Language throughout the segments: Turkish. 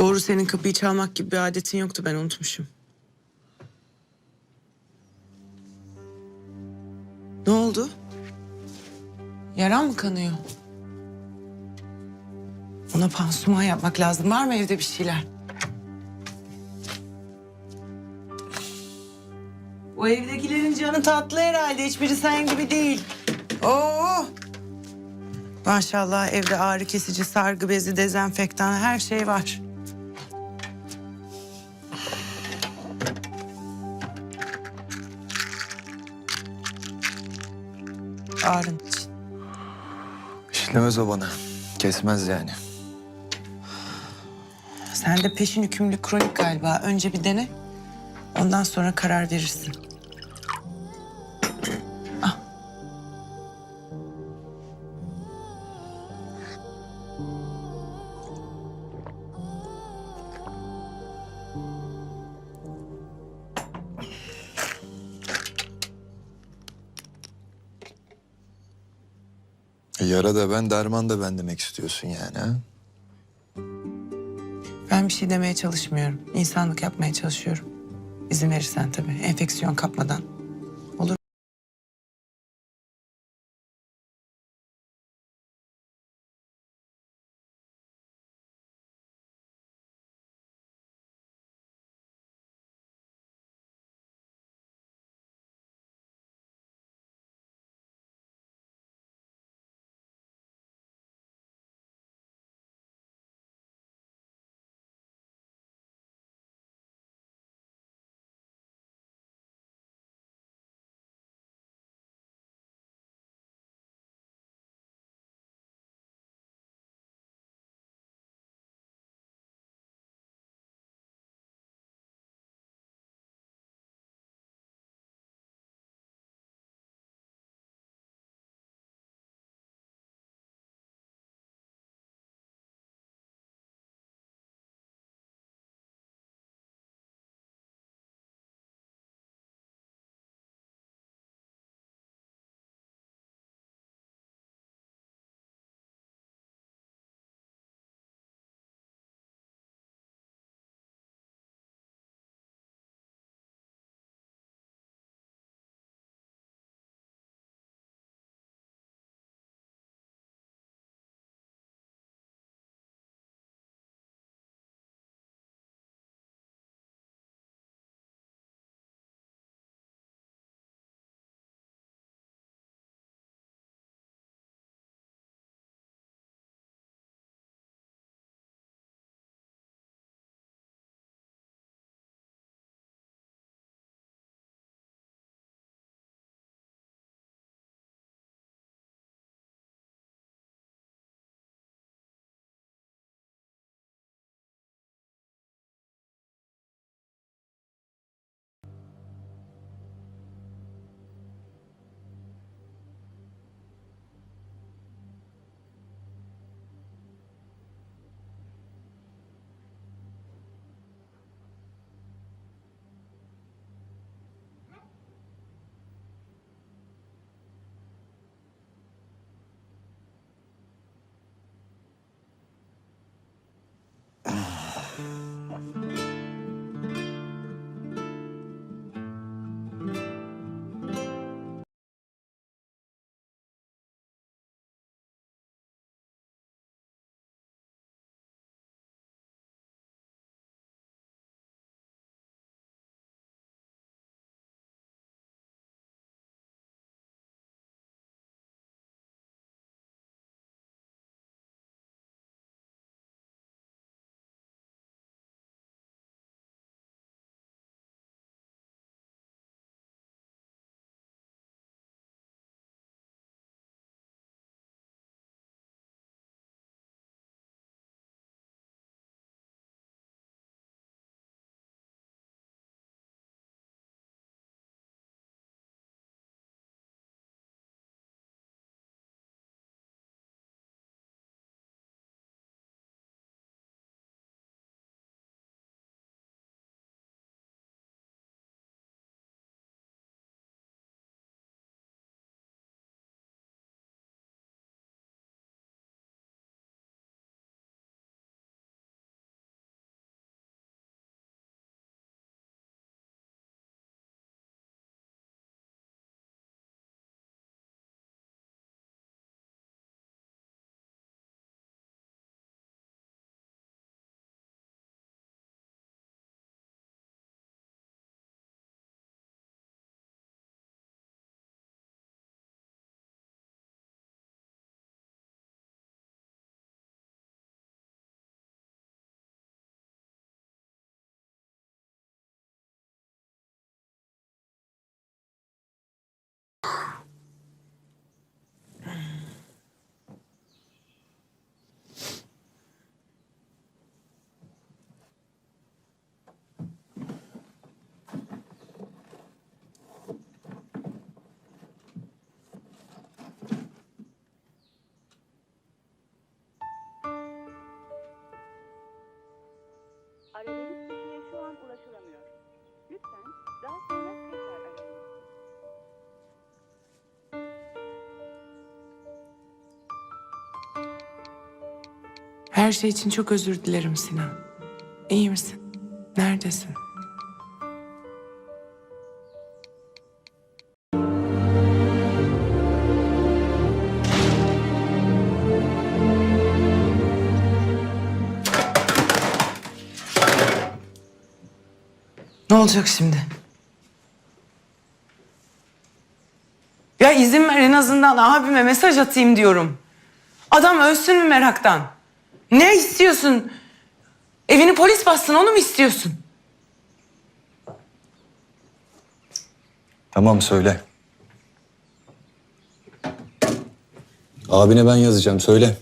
Doğru senin kapıyı çalmak gibi bir adetin yoktu ben unutmuşum. Ne oldu? Yaran mı kanıyor? Ona pansuman yapmak lazım. Var mı evde bir şeyler? O evdekilerin canı tatlı herhalde. Hiçbiri sen gibi değil. Oo! Maşallah evde ağrı kesici, sargı bezi, dezenfektan her şey var. Ağrın için. İşlemez o bana. Kesmez yani. Sen de peşin hükümlü kronik galiba. Önce bir dene. Ondan sonra karar verirsin. Yara da ben, derman da ben demek istiyorsun yani ha? Ben bir şey demeye çalışmıyorum. İnsanlık yapmaya çalışıyorum. İzin verirsen tabii. Enfeksiyon kapmadan. Her şey için çok özür dilerim Sinan. İyi misin? Neredesin? Ne olacak şimdi? Ya izin ver en azından abime mesaj atayım diyorum. Adam ölsün mü meraktan? Ne istiyorsun? Evini polis bassın onu mu istiyorsun? Tamam söyle. Abine ben yazacağım söyle.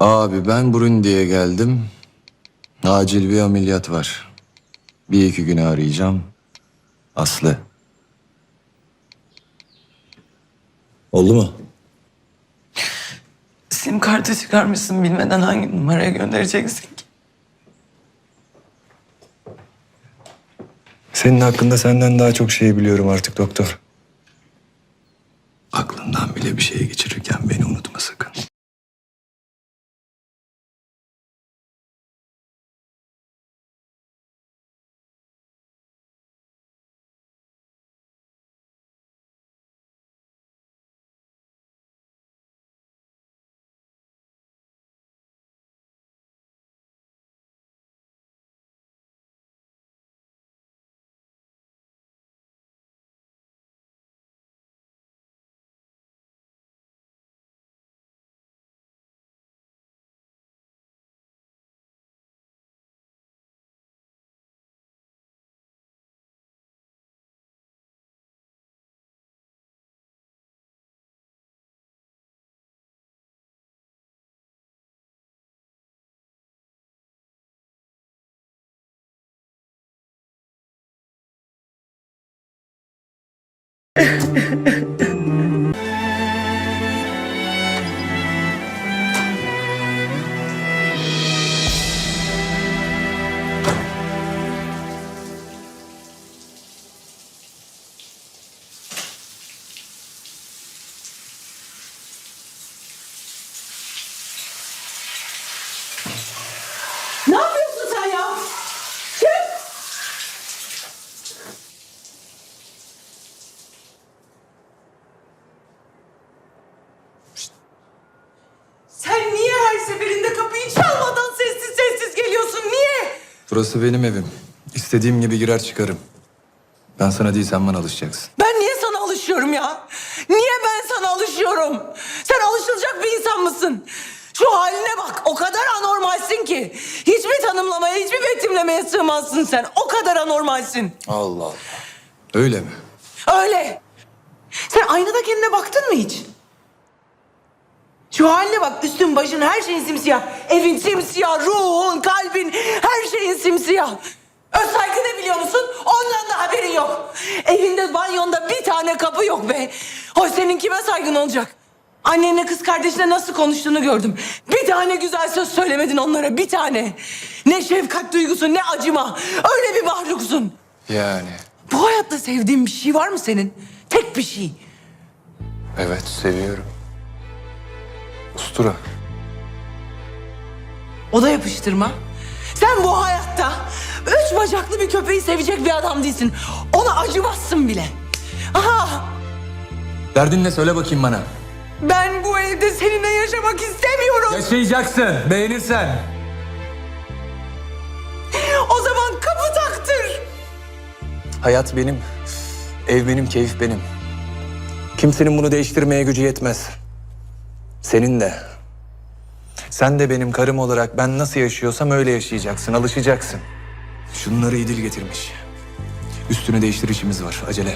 Abi ben Burundi'ye geldim. Acil bir ameliyat var. Bir iki güne arayacağım. Aslı. Oldu mu? Sim kartı çıkarmışsın bilmeden hangi numaraya göndereceksin ki? Senin hakkında senden daha çok şey biliyorum artık doktor. Ha ha ha. Burası benim evim. İstediğim gibi girer çıkarım. Ben sana değil sen bana alışacaksın. Ben niye sana alışıyorum ya? Niye ben sana alışıyorum? Sen alışılacak bir insan mısın? Şu haline bak o kadar anormalsin ki. Hiçbir tanımlamaya, hiçbir betimlemeye sığmazsın sen. O kadar anormalsin. Allah Allah. Öyle mi? Öyle. Sen aynada kendine baktın mı hiç? Şu haline bak üstün başın her şeyin simsiyah. Evin simsiyah, ruhun, kalbin her şeyin simsiyah. Öz saygı ne biliyor musun? Ondan da haberin yok. Evinde banyonda bir tane kapı yok be. Hoş senin kime saygın olacak? Annenle kız kardeşine nasıl konuştuğunu gördüm. Bir tane güzel söz söylemedin onlara bir tane. Ne şefkat duygusu ne acıma. Öyle bir mahluksun. Yani Bu hayatta sevdiğin bir şey var mı senin? Tek bir şey. Evet seviyorum. Ustura. O da yapıştırma. Sen bu hayatta üç bacaklı bir köpeği sevecek bir adam değilsin. Ona acımazsın bile. Aha Derdin ne söyle bakayım bana. ben bu evde seninle yaşamak istemiyorum. Yaşayacaksın beğenirsen. O zaman kapı taktır. Hayat benim, ev benim, keyif benim. Kimsenin bunu değiştirmeye gücü yetmez. Senin de. Sen de benim karım olarak ben nasıl yaşıyorsam öyle yaşayacaksın, alışacaksın. Şunları İdil getirmiş. Üstünü değiştir işimiz var, acele.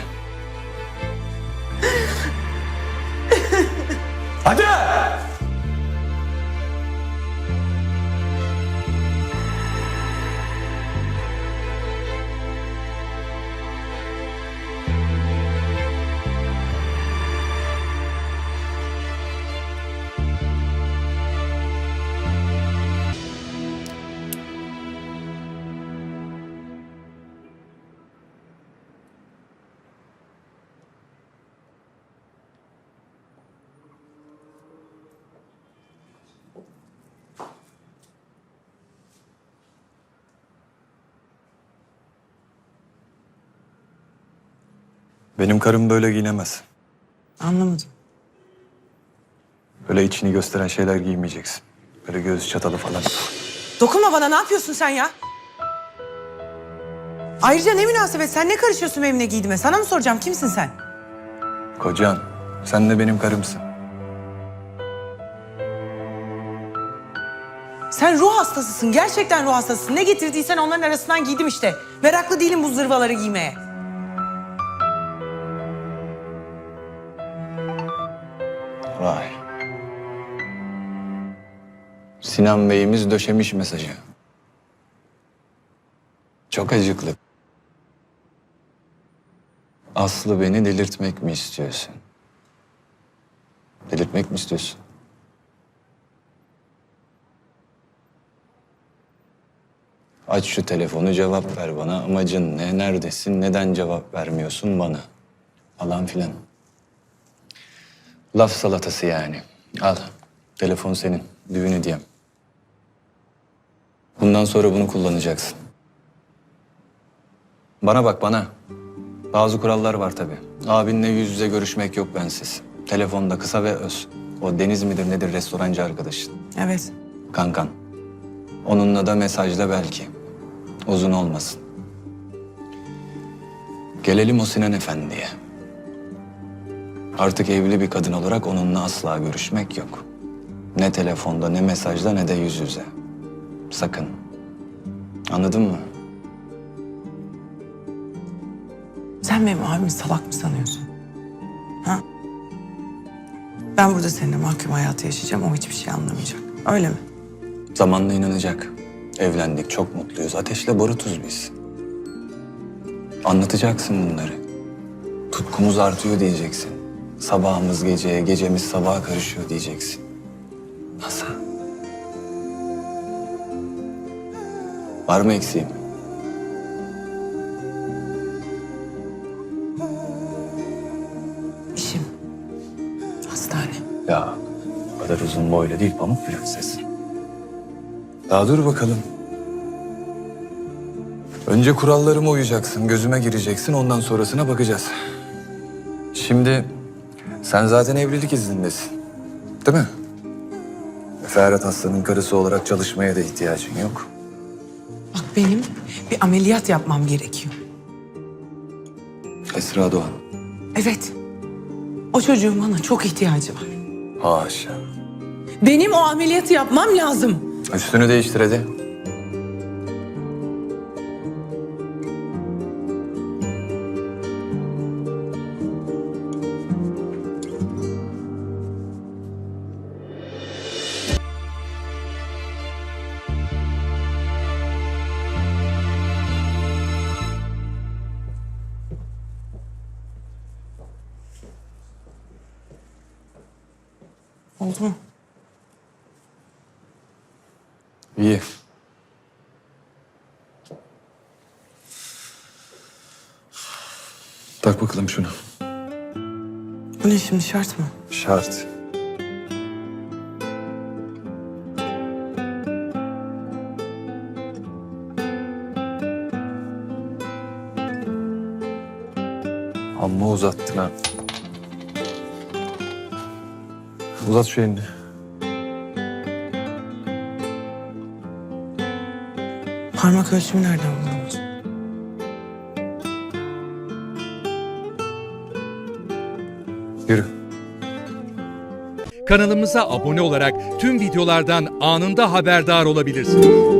Benim karım böyle giyinemez. Anlamadım. Böyle içini gösteren şeyler giymeyeceksin. Böyle göğüs çatalı falan. Dokunma bana ne yapıyorsun sen ya? Ayrıca ne münasebet sen ne karışıyorsun benim ne giydiğime? Sana mı soracağım kimsin sen? Kocan, sen de benim karımsın. Sen ruh hastasısın gerçekten ruh hastasısın. Ne getirdiysen onların arasından giydim işte. Meraklı değilim bu zırvaları giymeye. Vay. Sinan Bey'imiz döşemiş mesajı. Çok acıklı. Aslı beni delirtmek mi istiyorsun? Delirtmek mi istiyorsun? Aç şu telefonu cevap ver bana. Amacın ne? Neredesin? Neden cevap vermiyorsun bana? Falan filan. Laf salatası yani. Al. Telefon senin. Düğün hediyem. Bundan sonra bunu kullanacaksın. Bana bak bana. Bazı kurallar var tabii. Abinle yüz yüze görüşmek yok bensiz. Telefonda kısa ve öz. O Deniz midir nedir restorancı arkadaşın. Evet. Kankan. Onunla da mesajla belki. Uzun olmasın. Gelelim o Sinan Efendi'ye. Artık evli bir kadın olarak onunla asla görüşmek yok. Ne telefonda, ne mesajda, ne de yüz yüze. Sakın. Anladın mı? Sen benim abimi salak mı sanıyorsun? Ha? Ben burada seninle mahkum hayatı yaşayacağım. O hiçbir şey anlamayacak. Öyle mi? Zamanla inanacak. Evlendik, çok mutluyuz. Ateşle barutuz biz. Anlatacaksın bunları. Tutkumuz artıyor diyeceksin. Sabahımız geceye, gecemiz sabaha karışıyor diyeceksin. Nasıl? Var mı eksiğim? İşim. Hastane. Ya o kadar uzun boylu değil pamuk prenses. Daha dur bakalım. Önce kurallarıma uyacaksın, gözüme gireceksin, ondan sonrasına bakacağız. Şimdi sen zaten evlilik izindesin. Değil mi? Ferhat Aslan'ın karısı olarak çalışmaya da ihtiyacın yok. Bak benim bir ameliyat yapmam gerekiyor. Esra Doğan. Evet. O çocuğun bana çok ihtiyacı var. Haşa. Benim o ameliyatı yapmam lazım. Üstünü değiştir hadi. Oldu mu? İyi. Tak bakalım şunu. Bu ne şimdi şart mı? Şart. Amma uzattın ha. Uzat şu elini. Parmak ölçümü nereden buldunuz? Yürü. Kanalımıza abone olarak tüm videolardan anında haberdar olabilirsiniz.